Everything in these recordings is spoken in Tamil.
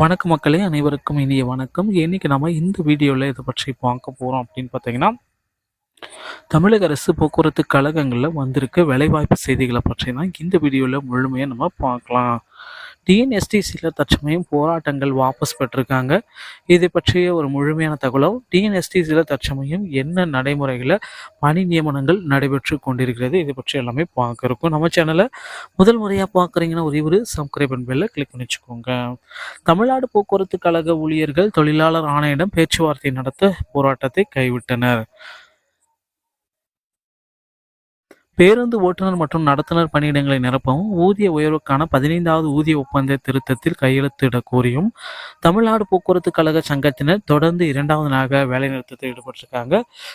வணக்கம் மக்களே அனைவருக்கும் இனிய வணக்கம். இன்னைக்கு நம்ம இந்த வீடியோவில் இதை பற்றி பார்க்க போகிறோம் அப்படின்னு பார்த்தீங்கன்னா தமிழக அரசு போக்குவரத்து கழகங்களில் வந்திருக்க வேலைவாய்ப்பு செய்திகளை பற்றி தான் இந்த வீடியோவில் முழுமையாக நம்ம பார்க்கலாம். டிஎன்எஸ்டிசியில் தற்சமயம் போராட்டங்கள் வாபஸ் பெற்றிருக்காங்க. இது பற்றிய ஒரு முழுமையான தகவலும் டிஎன்எஸ்டிசியில் தற்சமயம் என்ன நடைமுறைகளை பணி நியமனங்கள் நடைபெற்று கொண்டிருக்கிறது இதை பற்றி எல்லாமே பார்க்க இருக்கும் நம்ம சேனலை முதல் முறையாக பார்க்குறீங்கன்னா ஒரு இவர் சப்ஸ்கிரைப் பெல்ல கிளிக் பண்ணி வச்சுக்கோங்க தமிழ்நாடு போக்குவரத்து கழக ஊழியர்கள் தொழிலாளர் ஆணையிடம் பேச்சுவார்த்தை நடத்த போராட்டத்தை கைவிட்டனர். பேருந்து ஓட்டுநர் மற்றும் நடத்துனர் பணியிடங்களை நிரப்பவும் ஊதிய உயர்வுக்கான பதினைந்தாவது ஊதிய ஒப்பந்த திருத்தத்தில் கையெழுத்திட கோரியும் தமிழ்நாடு போக்குவரத்து கழக சங்கத்தினர் தொடர்ந்து இரண்டாவது நாளாக வேலைநிறுத்தத்தில் ஈடுபட்டிருக்காங்க.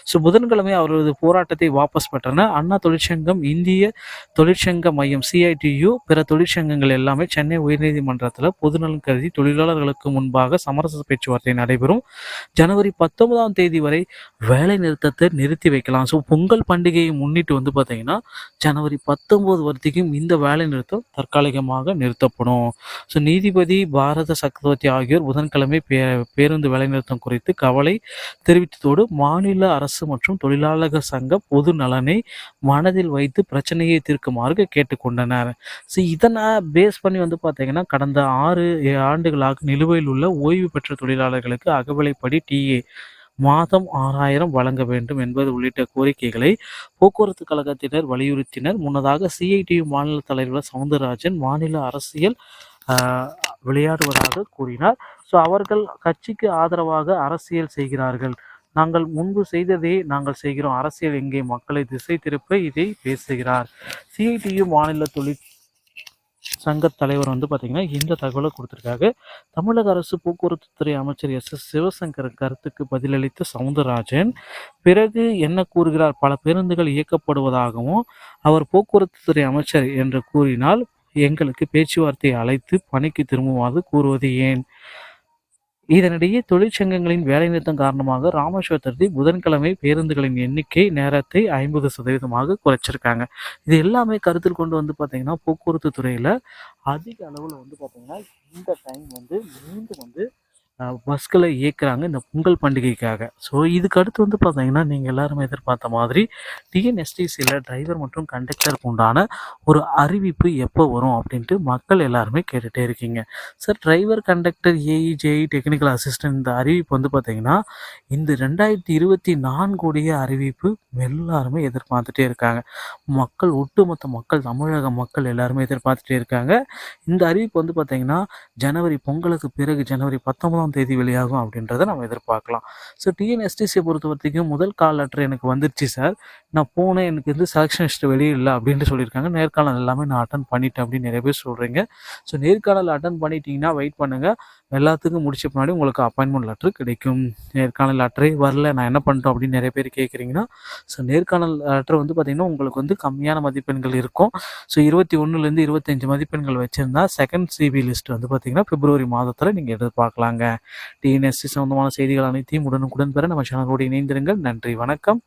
ஸோ புதன்கிழமை அவரது போராட்டத்தை வாபஸ் பெற்றனர். அண்ணா தொழிற்சங்கம் இந்திய தொழிற்சங்க மையம் சிஐடியு பிற தொழிற்சங்கங்கள் எல்லாமே சென்னை உயர்நீதிமன்றத்தில் பொதுநலன் கருதி தொழிலாளர்களுக்கு முன்பாக சமரச பேச்சுவார்த்தை நடைபெறும். ஜனவரி பத்தொன்பதாம் தேதி வரை வேலை நிறுத்தத்தை நிறுத்தி வைக்கலாம். ஸோ பொங்கல் பண்டிகையை முன்னிட்டு வந்து பார்த்தீங்கன்னா ஜனவரி பத்தொம்போது வரைக்கும் இந்த வேலை நிறுத்தம் தற்காலிகமாக நிறுத்தப்படும். ஸோ நீதிபதி பாரத சக்கரவர்த்தி ஆகியோர் புதன்கிழமை பே பேருந்து வேலைநிறுத்தம் குறித்து கவலை தெரிவித்ததோடு மாநில அரசு மற்றும் தொழிலாளர் சங்க பொது நலனை மனதில் வைத்து பிரச்சனையை தீர்க்குமாறு கேட்டுக்கொண்டனர். ஸோ இதனை பேஸ் பண்ணி வந்து பார்த்தீங்கன்னா கடந்த ஆறு ஆண்டுகளாக நிலுவையில் உள்ள ஓய்வு பெற்ற தொழிலாளர்களுக்கு அகவிலைப்படி டிஏ மாதம் ஆறாயிரம் வழங்க வேண்டும் என்பது உள்ளிட்ட கோரிக்கைகளை போக்குவரத்து கழகத்தினர் வலியுறுத்தினர். முன்னதாக சிஐடியு மாநில தலைவர் சவுந்தரராஜன் மாநில அரசியல் விளையாடுவதாக கூறினார். ஸோ அவர்கள் கட்சிக்கு ஆதரவாக அரசியல் செய்கிறார்கள். நாங்கள் முன்பு செய்ததே நாங்கள் செய்கிறோம். அரசியல் எங்கே? மக்களை திசை திருப்ப இதை பேசுகிறார். சிஐடியு மாநில தொழிற் சங்க தலைவர் வந்து பார்த்தீங்கன்னா இந்த தகவலை கொடுத்துருக்காங்க தமிழக அரசு போக்குவரத்து துறை அமைச்சர் எஸ். எஸ். சிவசங்கர் கருத்துக்கு பதிலளித்த சவுந்தரராஜன் பிறகு என்ன கூறுகிறார்? பல பேருந்துகள் இயக்கப்படுவதாகவும் அவர் போக்குவரத்து துறை அமைச்சர் என்று கூறினால் எங்களுக்கு பேச்சுவார்த்தையை அழைத்து பணிக்கு திரும்புமாறு கூறுவது ஏன்? இதனிடையே தொழிற்சங்கங்களின் வேலைநிறுத்தம் காரணமாக ராமேஸ்வரத்தில் புதன்கிழமை பேருந்துகளின் எண்ணிக்கை நேரத்தை ஐம்பது சதவீதமாக குறைச்சிருக்காங்க. இது எல்லாமே கருத்தில் கொண்டு வந்து பார்த்தீங்கன்னா போக்குவரத்து துறையில் அதிக அளவில் வந்து பார்த்தீங்கன்னா இந்த டைம் வந்து மீண்டும் வந்து பஸ்களை இயக்குறாங்க இந்த பொங்கல் பண்டிகைக்காக. ஸோ இதுக்கு அடுத்து வந்து பார்த்தீங்கன்னா நீங்கள் எல்லாருமே எதிர்பார்த்த மாதிரி டிஎன்எஸ்டிசியில் டிரைவர் மற்றும் கண்டக்டருக்கு உண்டான ஒரு அறிவிப்பு எப்போ வரும் அப்படின்ட்டு மக்கள் எல்லாருமே கேட்டுகிட்டே இருக்கீங்க. Sir driver conductor AE JE technical assistant இந்த அறிவிப்பு வந்து பார்த்தீங்கன்னா இந்த ரெண்டாயிரத்தி இருபத்தி நான்குடைய அறிவிப்பு எல்லாருமே எதிர்பார்த்துட்டே இருக்காங்க. மக்கள் ஒட்டுமொத்த மக்கள் தமிழக மக்கள் எல்லாருமே எதிர்பார்த்துட்டே இருக்காங்க. இந்த அறிவிப்பு வந்து பார்த்தீங்கன்னா ஜனவரி பொங்கலுக்கு பிறகு ஜனவரி பத்தொன்பதாம் தேதி வெளியாகும் அப்படின்றத நம்ம எதிர்பார்க்கலாம். ஸோ டிஎன்எஸ்டிசியை பொறுத்த வரைக்கும் முதல் கால் லெட்டர் எனக்கு வந்துருச்சு சார் நான் போனேன் எனக்கு வந்து செலெக்ஷன் லிஸ்ட் வெளியே இல்லை அப்படின்ட்டு சொல்லியிருக்காங்க. நேர்காணல் எல்லாமே நான் அட்டன் பண்ணிட்டேன் அப்படின்னு நிறைய பேர் சொல்கிறீங்க ஸோ நேர்காணல் அட்டன் பண்ணிட்டீங்கன்னா வெயிட் பண்ணுங்கள் எல்லாத்துக்கும் முடிச்ச பின்னாடி உங்களுக்கு அப்பாயின்மெண்ட் லெட்டர் கிடைக்கும். நேர்காணல் லெட்டரே வரல நான் என்ன பண்ணிட்டோம் அப்படின்னு நிறைய பேர் கேட்குறீங்கன்னா ஸோ நேர்காணல் லெட்டர் வந்து பார்த்திங்கன்னா உங்களுக்கு வந்து கம்மியான மதிப்பெண்கள் இருக்கும். ஸோ இருபத்தி ஒன்றுலேருந்து இருபத்தஞ்சு மதிப்பெண்கள் வச்சுருந்தா செகண்ட் சிபி லிஸ்ட் வந்து பார்த்திங்கன்னா பிப்ரவரி மாதத்தில் நீங்கள் எதிர்பார்க்கலாங்க. டிஎன்எஸ்சி சம்மந்தமான செய்திகள் அனைத்தையும் உடனுக்குடன் பெற நம்ம சேனலோடு இணைந்திருங்கள். நன்றி வணக்கம்.